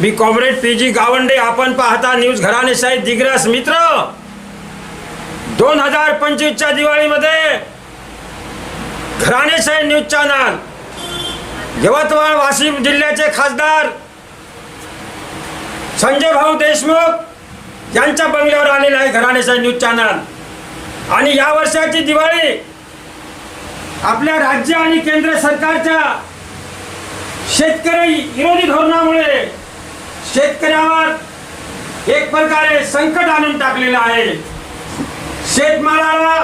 मी comrade P G Gawande आपण पाहता news घराणे साहेब दिग्रास मित्र. दोन हजार पंचवीसच्या दिवाळीमध्ये घराणे साहेब न्यूज चॅनल यवतमाळ वाशिम जिल्ह्याचे खासदार संजय भाऊ देशमुख यांच्या बंगल्यावर आलेला आहे घराणे साहेब न्यूज चॅनल. आणि या वर्षाची दिवाळी आपल्या राज्य आणि केंद्र सरकारच्या शेतकरी विरोधी धोरणामुळे शेतकऱ्यावर एक प्रकारे संकट आणून टाकलेलं आहे. शेतमालाला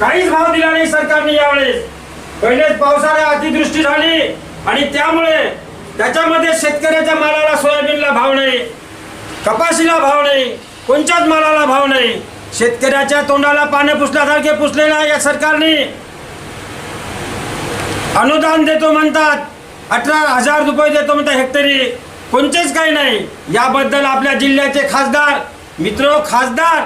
काहीच भाव दिला नाही सरकारने यावेळेस पहिलेच पावसाळ्या अतिवृष्टी झाली आणि त्यामुळे त्याच्यामध्ये शेतकऱ्याच्या मालाला सोयाबीनला भाव नाही कपाशीला भाव नाही कोणत्याच मालाला भाव नाही. शेतकऱ्याच्या तोंडाला पानं पुसल्यासारखे पुसलेला या सरकारने. अनुदान देतो म्हणतात अठरा हजार रुपये देतो म्हणतात हेक्टरी. कोणतेच काही नाही. याबद्दल आपल्या जिल्ह्याचे खासदार मित्र खासदार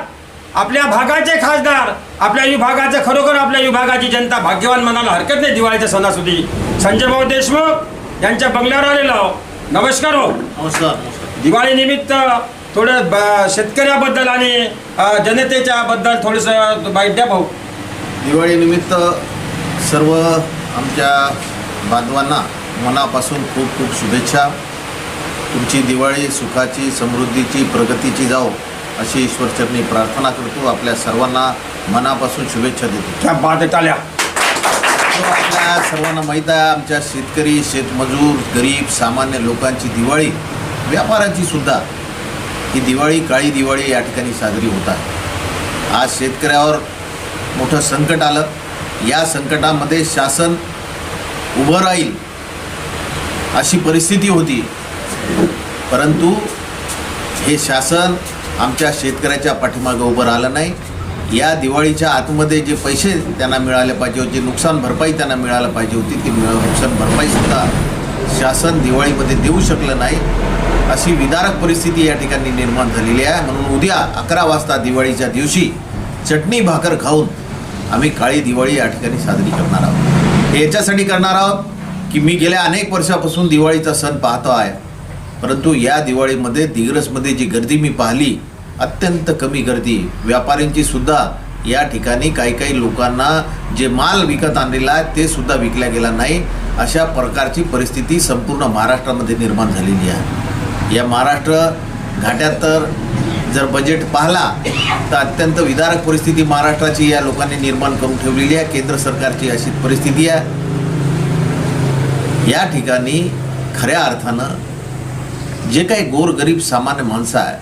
आपल्या भागाचे खासदार आपल्या विभागाचे खरोखर आपल्या विभागाची जनता भाग्यवान म्हणायला हरकत नाही दिवाळीच्या सणासुदी. संजय भाऊ देशमुख यांच्या बंगल्यावर आलेलो. नमस्कार हो. नमस्कार नमस्कार. दिवाळी निमित्त थोडं शेतकऱ्याबद्दल आणि जनतेच्या बद्दल थोडंसं माहिती द्या भाऊ. दिवाळीनिमित्त सर्व आमच्या बांधवांना मनापासून खूप खूप शुभेच्छा. तुमची दिवाळी सुखाची समृद्धीची प्रगतीची जाओ अशी ईश्वरचरणी प्रार्थना करतो. आपल्या सर्वांना मनापासून शुभेच्छा देतो. त्या बाद टाल्या तो आपल्या सर्वांना माहीत आहे आमच्या शेतकरी शेतमजूर गरीब सामान्य लोकांची दिवाळी व्यापाऱ्यांची सुद्धा ही दिवाळी काळी दिवाळी या ठिकाणी साजरी होत आहे. आज शेतकऱ्यावर मोठं संकट आलं. या संकटामध्ये शासन उभं राहील अशी परिस्थिती होती. परंतु हे शासन आमच्या शेतकऱ्याच्या पाठीमागं उभं राहिलं नाही. या दिवाळीच्या आतमध्ये जे पैसे त्यांना मिळाले पाहिजे होते नुकसान भरपाई त्यांना मिळायला पाहिजे होती ती मिळ नुकसान भरपाईसुद्धा शासन दिवाळीमध्ये देऊ शकलं नाही. अशी विदारक परिस्थिती या ठिकाणी निर्माण झालेली आहे. म्हणून उद्या अकरा वाजता दिवाळीच्या दिवशी चटणी भाकर खाऊन आम्ही काळी दिवाळी या ठिकाणी साजरी करणार आहोत. हे याच्यासाठी करणार आहोत की मी गेल्या अनेक वर्षापासून दिवाळीचा सण पाहतो आहे. परंतु या दिवाळीमध्ये दिग्रसमध्ये जी गर्दी मी पाहिली अत्यंत कमी गर्दी. व्यापाऱ्यांची सुद्धा या ठिकाणी काही काही लोकांना जे माल विकत आणलेला आहे ते सुद्धा विकला गेला नाही. अशा प्रकारची परिस्थिती संपूर्ण महाराष्ट्रामध्ये निर्माण झालेली आहे. या महाराष्ट्र घाट्यात तर जर बजेट पाहला तर अत्यंत विदारक परिस्थिती महाराष्ट्राची या लोकांनी निर्माण करून ठेवलेली आहे. केंद्र सरकारची अशी परिस्थिती आहे. या ठिकाणी खऱ्या अर्थानं जे काही गोरगरीब सामान्य माणसं आहे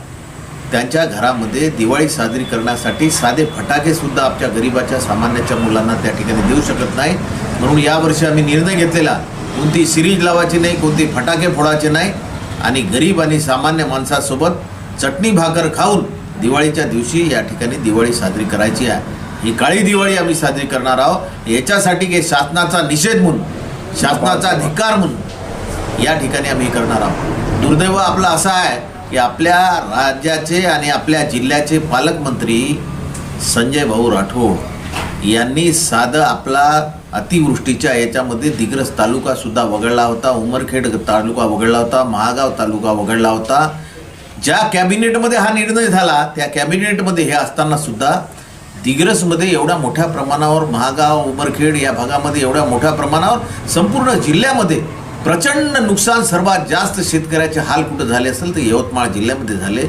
त्यांच्या घरामध्ये दिवाळी साजरी करण्यासाठी साधे फटाकेसुद्धा आमच्या गरिबाच्या सामान्याच्या मुलांना त्या ठिकाणी देऊ शकत नाही म्हणून यावर्षी आम्ही निर्णय घेतलेला कोणती सिरीज लावायची नाही कोणती फटाके फोडायचे नाही आणि गरीब आणि सामान्य माणसासोबत चटणी भाकर खाऊन दिवाळीच्या दिवशी या ठिकाणी दिवाळी साजरी करायची आहे. ही काळी दिवाळी आम्ही साजरी करणार आहोत. याच्यासाठी की शासनाचा निषेध म्हणून शासनाचा धिक्कार म्हणून या ठिकाणी आम्ही करणार आहोत. दुर्दैव आपलं असं आहे की आपल्या राज्याचे आणि आपल्या जिल्ह्याचे पालकमंत्री संजय भाऊ राठोड यांनी साधं आपला अतिवृष्टीच्या याच्यामध्ये दिग्रस तालुकासुद्धा वगळला होता उमरखेड तालुका वगळला होता महागाव तालुका वगळला होता. ज्या कॅबिनेटमध्ये हा निर्णय झाला त्या कॅबिनेटमध्ये हे असताना सुद्धा दिग्रसमध्ये एवढ्या मोठ्या प्रमाणावर महागाव उमरखेड या भागामध्ये एवढ्या मोठ्या प्रमाणावर संपूर्ण जिल्ह्यामध्ये प्रचंड नुकसान सर्वात जास्त शेतकऱ्याचे हाल कुठं झाले असेल तर यवतमाळ जिल्ह्यामध्ये झाले.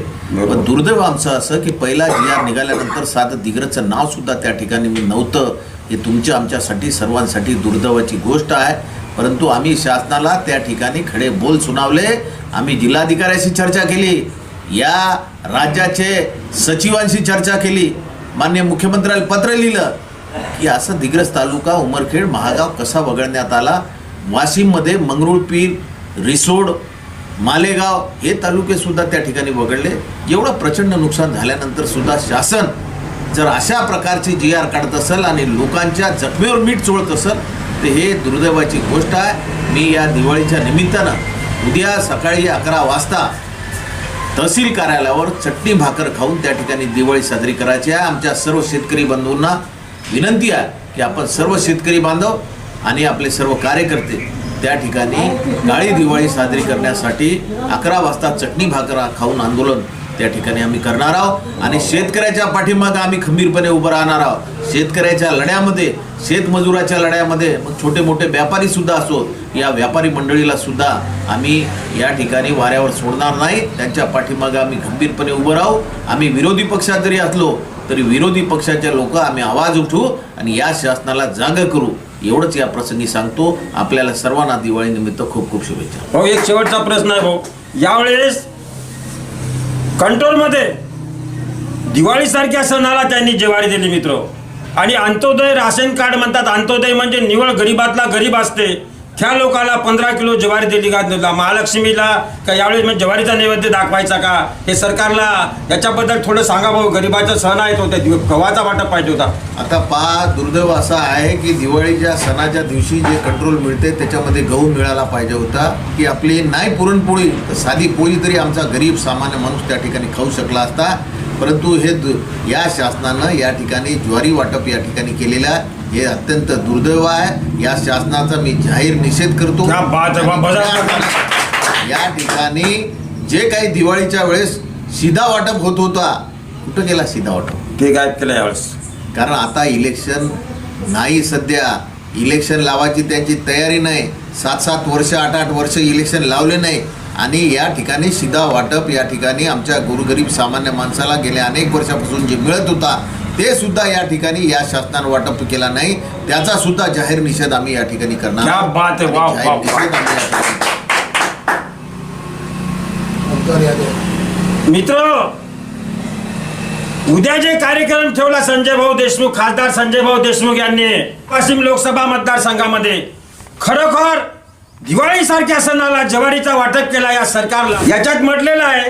पण दुर्दैव आमचं असं की पहिला जी आर निघाल्यानंतर साधं दिग्रजचं नाव सुद्धा त्या ठिकाणी मी नव्हतं. हे तुमच्या आमच्यासाठी सर्वांसाठी दुर्दैवाची गोष्ट आहे. परंतु आम्ही शासनाला त्या ठिकाणी खडे बोल सुनावले. आम्ही जिल्हाधिकाऱ्याशी चर्चा केली. या राज्याचे सचिवांशी चर्चा केली. मान्य मुख्यमंत्र्याला पत्र लिहिलं की असं दिग्रस तालुका उमरखेड महागाव कसा वगळण्यात आला? वाशिममध्ये मंगरुळपीर रिसोड मालेगाव हे तालुके सुद्धा त्या ठिकाणी वगळले. एवढं प्रचंड नुकसान झाल्यानंतर सुद्धा शासन जर अशा प्रकारची जी आर काढत असेल आणि लोकांच्या जखमेवर मीठ चोळत असेल तर हे दुर्दैवाची गोष्ट आहे. मी या दिवाळीच्या निमित्तानं उद्या सकाळी अकरा वाजता तहसील कार्यालयावर चटणी भाकर खाऊन त्या ठिकाणी दिवाळी साजरी करायची आहे. आमच्या सर्व शेतकरी बंधूंना विनंती आहे की आपण सर्व शेतकरी बांधव आणि आपले सर्व कार्यकर्ते त्या ठिकाणी काळी दिवाळी साजरी करण्यासाठी अकरा वाजता चटणी भाकरा खाऊन आंदोलन त्या ठिकाणी आम्ही करणार आहोत. आणि शेतकऱ्याच्या पाठीमागं आम्ही खंबीरपणे उभं राहणार आहोत. शेतकऱ्याच्या लढ्यामध्ये शेतमजुराच्या लढ्यामध्ये मग छोटे मोठे व्यापारी सुद्धा असोत या व्यापारी मंडळीला सुद्धा आम्ही या ठिकाणी वाऱ्यावर सोडणार नाही. त्यांच्या पाठीमागं आम्ही खंबीरपणे उभं राहू. आम्ही विरोधी पक्षात जरी असलो तरी विरोधी पक्षाचे लोक आम्ही आवाज उठवू आणि या शासनाला जागं करू. एवढंच या प्रसंगी सांगतो. आपल्याला सर्वांना दिवाळी निमित्त खूप खूप शुभेच्छा. भाऊ एक शेवटचा प्रश्न आहे भाऊ. यावेळेस कंट्रोलमध्ये दिवाळीसारख्या सणाला त्यांनी जेवारी दिली मित्र. आणि अंत्योदय राशन कार्ड म्हणतात. अंत्योदय म्हणजे निवळ गरीबातला गरीब असते. त्या लोकाला पंधरा किलो ज्वारी दिली का? दिला महालक्ष्मीला का यावेळेस म्हणजे ज्वारीचा नैवेद्य दाखवायचा का? हे सरकारला याच्याबद्दल थोडं सांगा भाऊ. गरीबाचा सण आहे तो त्या दिव- गव्हाचा वाटप पाहिजे होता. आता पा दुर्दैव असा आहे की दिवाळीच्या सणाच्या दिवशी जे कंट्रोल मिळते त्याच्यामध्ये गहू मिळाला पाहिजे होता. की आपली नाही पुरणपोळी साधी पोळी तरी आमचा गरीब सामान्य माणूस त्या ठिकाणी खाऊ शकला असता. परंतु हे दु- या शासनानं या ठिकाणी ज्वारी वाटप या ठिकाणी केलेलं आहे. हे अत्यंत दुर्दैव आहे. या शासनाचा मी जाहीर निषेध करतो. क्या. या ठिकाणी जे काही दिवाळीच्या वेळेस शिधा वाटप होत होता कुठं गेला शिधा वाटप? ते गायब केलं यावेळेस. कारण आता इलेक्शन नाही सध्या. इलेक्शन लावायची त्यांची तयारी नाही. सात सात वर्ष आठ आठ वर्ष इलेक्शन लावले नाही. आणि या ठिकाणी शिधा वाटप या ठिकाणी आमच्या गोरगरीब सामान्य माणसाला गेल्या अनेक वर्षापासून जे मिळत होता ते सुद्धा या ठिकाणी या शासनानं वाटप केला नाही. त्याचा सुद्धा जाहीर निषेध आम्ही या ठिकाणी करणार मित्र उद्या जे कार्यक्रम ठेवला संजय भाऊ देशमुख खासदार संजय भाऊ देशमुख यांनी पश्चिम लोकसभा मतदारसंघामध्ये खरोखर दिवाळी सारख्या सणाला ज्वारीचा वाटप केला या सरकारला. याच्यात म्हटलेलं आहे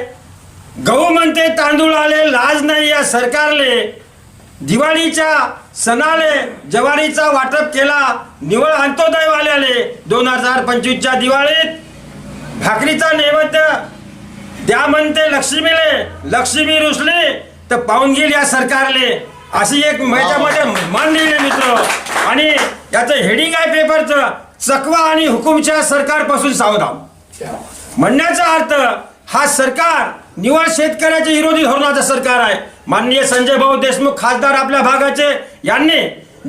गहू म्हणते तांदूळ आले लाज नाही या सरकारले. दिवाळीच्या सणाले ज्वारीचा वाटप केला. निवळ अंत्योदयवाल्याले दोन हजार पंचवीसच्या दिवाळीत भाकरीचा नैवेद्य द्या म्हणते लक्ष्मीले. लक्ष्मी रुसली तर पाहून गेली या सरकारले. अशी एक याच्यामध्ये मान लिहिले मित्र. आणि याचं हेडिंग आहे पेपरचं चकवा आणि हुकुमच्या सरकारपासून सावधान. म्हणण्याचा अर्थ हा सरकार निवड शेतकऱ्याच्या विरोधी धोरणाचं सरकार आहे. माननीय संजय भाऊ देशमुख खासदार आपल्या भागाचे यांनी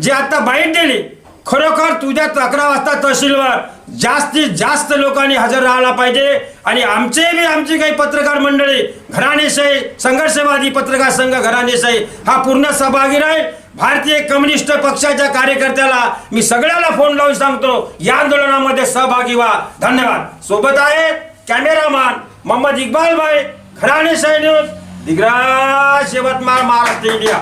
जे आता बाईट दिली खरोखर तुझ्या अकरा वाजता तहसीलवर जास्तीत जास्त लोकांनी हजर राहायला पाहिजे आणि आमचे बी आमची काही पत्रकार मंडळी घराणेशाही संघर्षवादी पत्रकार संघ घराणेशाही हा पूर्ण सहभागी राहील. भारतीय कम्युनिस्ट पक्षाच्या कार्यकर्त्याला मी सगळ्याला फोन लावून सांगतो या आंदोलनामध्ये सहभागी व्हा. धन्यवाद. सोबत आहे कॅमेरामॅन मोहम्मद इक्बाल भाई घराणेशाही न्यूज. दिग्राज यवतमाळ महाराष्ट्र इंडिया.